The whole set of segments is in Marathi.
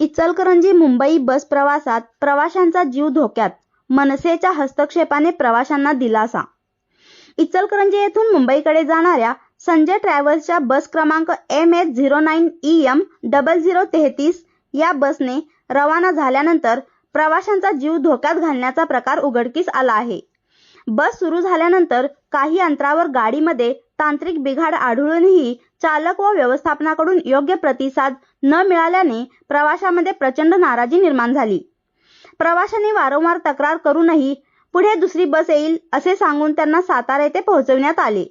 इचलकरंजी मुंबई बस प्रवासात प्रवाशांचा जीव धोक्यात. मनसेच्या हस्तक्षेपाने प्रवाशांना दिलासा. इचलकरंजी येथून मुंबईकडे जाणाऱ्या संजय ट्रॅव्हल्सच्या बस क्रमांक M H zero nine E M double zero तेहतीस या बसने रवाना झाल्यानंतर प्रवाशांचा जीव धोक्यात घालण्याचा प्रकार उघडकीस आला आहे. बस सुरू झाल्यानंतर काही अंतरावर गाडीमध्ये तांत्रिक बिघाड आढळूनही चालक व व्यवस्थापनाकडून योग्य प्रतिसाद न मिळाल्याने प्रवाशांमध्ये प्रचंड नाराजी निर्माण झाली. प्रवाशांनी वारंवार तक्रार करूनही पुढे दुसरी बस येईल असे सांगून त्यांना सातारा येथे पोहोचविण्यात आले.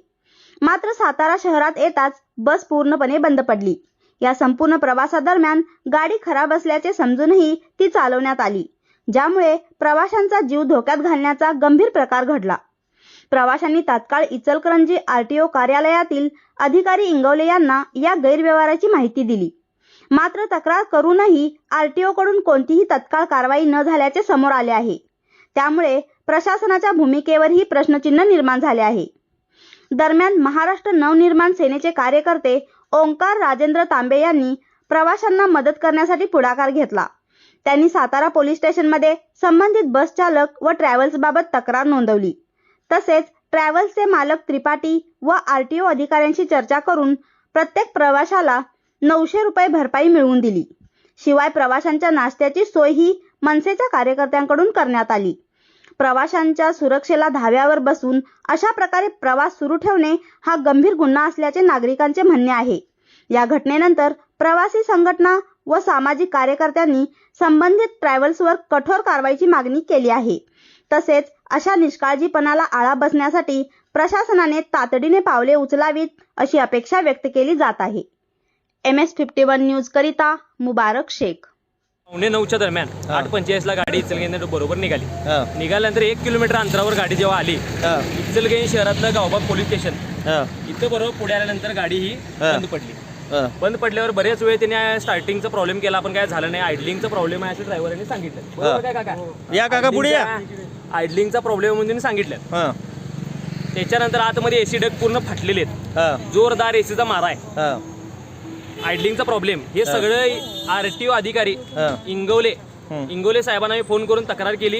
मात्र सातारा शहरात येताच बस पूर्णपणे बंद पडली. या संपूर्ण प्रवासादरम्यान गाडी खराब असल्याचे समजूनही ती चालवण्यात आली ज्यामुळे प्रवाशांचा जीव धोक्यात घालण्याचा गंभीर प्रकार घडला. प्रवाशांनी तात्काळ इचलकरंजी आरटीओ कार्यालयातील अधिकारी इंगवले यांना या गैरव्यवहाराची माहिती दिली. मात्र तक्रार करूनही आरटीओ कडून कोणतीही तत्काळ कारवाई न झाल्याचे समोर आले आहे. त्यामुळे प्रशासनाच्या भूमिकेवरही प्रश्नचिन्ह निर्माण झाले आहे. दरम्यान महाराष्ट्र नवनिर्माण सेनेचे कार्यकर्ते ओंकार राजेंद्र तांबे यांनी प्रवाशांना मदत करण्यासाठी पुढाकार घेतला. त्यांनी सातारा पोलीस स्टेशनमध्ये संबंधित बस चालक व ट्रॅव्हल्स बाबत तक्रार नोंदवली. तसेच ट्रॅव्हल्सचे मालक त्रिपाठी व आरटीओ अधिकाऱ्यांशी चर्चा करून प्रत्येक प्रवाशाला नऊशे रुपये भरपाई मिळवून दिली. शिवाय प्रवाशांच्या नाश्त्याची सोय ही मनसेच्या कार्यकर्त्यांकडून करण्यात आली. प्रवाशांच्या सुरक्षेला धाव्यावर बसून अशा प्रकारे प्रवास सुरू ठेवणे हा गंभीर गुन्हा असल्याचे नागरिकांचे म्हणणे आहे. या घटनेनंतर प्रवासी संघटना व सामाजिक कार्यकर्त्यांनी संबंधित ट्रॅव्हल्सवर कठोर कारवाईची मागणी केली आहे. तसेच अशा निष्काळजीपणाला आळा बसण्यासाठी प्रशासनाने तातडीने पावले उचलावीत अशी अपेक्षा व्यक्त केली जात आहे. M S fifty one news करिता मुबारक शेख. पावणे नऊच्या दरम्यान. आठ पंचेचाळीसला गाडी इचलगंज बरोबर निघाली. निघाल्यानंतर एक किलोमीटर अंतरावर गाडी जेव्हा आली इचलगंज शहरातलं गावबाग पोलीस स्टेशन इथं बरोबर पुढे आल्यानंतर गाडी ही. बंद पडली. बंद पडल्यावर बरेच वेळ त्याने स्टार्टिंगचा प्रॉब्लेम केला पण काय झालं नाही आयडलिंगचा प्रॉब्लेम आहे असं ड्रायव्हरांनी सांगितलं. बरोबर काय काका? या काका पुढे या. आयडलिंगचा प्रॉब्लेम म्हणून त्यांनी सांगितलं हा, त्याच्यानंतर आतमध्ये एसी डक पूर्ण फाटलेले आहेत. हा, जोरदार एसीचा मारा आहे. हा, आयडलिंगचा प्रॉब्लेम हे सगळं आरटीओ अधिकारी हा. इंगवले हम्म. इंगवले साहेबांना मी फोन करून तक्रार केली.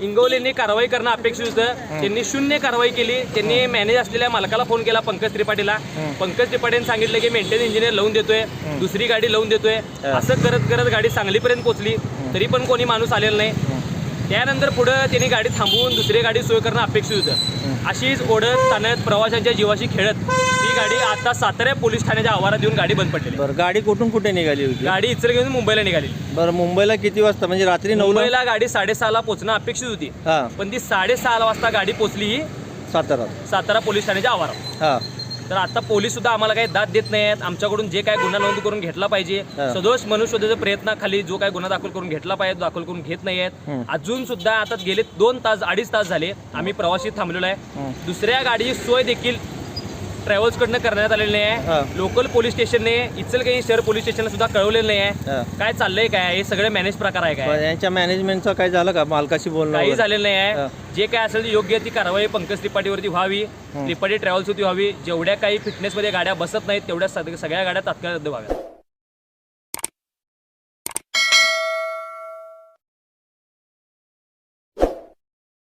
इंगवलेंनी कारवाई करणं अपेक्षित होतं. त्यांनी शून्य कारवाई केली. त्यांनी मॅनेज असलेल्या मालकाला फोन केला पंकज त्रिपाठीला. पंकज त्रिपाठीने सांगितलं की मेंटेन इंजिनियर लावून देतोय. दुसरी गाडी लावून देतोय. असं करत करत गाडी सांगलीपर्यंत पोहोचली. तरी पण कोणी माणूस आलेला नाही. त्यानंतर पुढं त्यांनी गाडी थांबवून दुसरी गाडी सोय करणं अपेक्षित होतं. अशीच ओढत ताणत प्रवाशांच्या जीवाशी खेळत ही गाडी आता सातारा पोलीस ठाण्याच्या आवारात येऊन गाडी बंद पडलेली आहे. बरं गाडी कुठून कुठे निघाली होती? गाडी इचलकरंजी मुंबईला निघाली. बरं मुंबईला किती वाजता? म्हणजे रात्री नऊला मुंबईला गाडी साडेसहाला पोहोचणं अपेक्षित होती. हा. पण ती साडेसहा वाजता गाडी पोहोचली ही सातारा. सातारा पोलीस ठाण्याच्या आवारात. हा. तर आता पोलीस सुद्धा आम्हाला काही दाद देत नाही आहेत आमच्याकडून जे काय गुन्हा नोंद करून घेतला पाहिजे. सदोष मनुष्यवधाच्या प्रयत्नाखाली जो काय गुन्हा दाखल करून घेतला पाहिजे दाखल करून घेत नाही आहेत. अजून सुद्धा आता गेले दोन तास अडीच तास झाले आम्ही प्रवासी थांबलेलो आहे. दुसऱ्या गाडीची सोय देखील ट्रॅव्हल्स कडनं करण्यात आलेली नाही. आहे लोकल पोलीस स्टेशनने इचलकरंजी शहर पोलीस स्टेशनला सुद्धा कळवलेलं नाही आहे. काय चाललंय काय? हे सगळे मॅनेज प्रकार आहे काय? यांच्या मॅनेजमेंटचं काय झालं का? मालकाशी बोलणं काही? झालेलं नाही. आहे जे काय असेल योग्य ती कारवाई पंकज त्रिपाठीवरती व्हावी त्रिपाठी ट्रॅव्हल्स होती व्हावी. जेवढ्या काही फिटनेसमध्ये गाड्या बसत नाहीत तेवढ्या सग- सगळ्या गाड्या तात्काळ रद्द व्हाव्या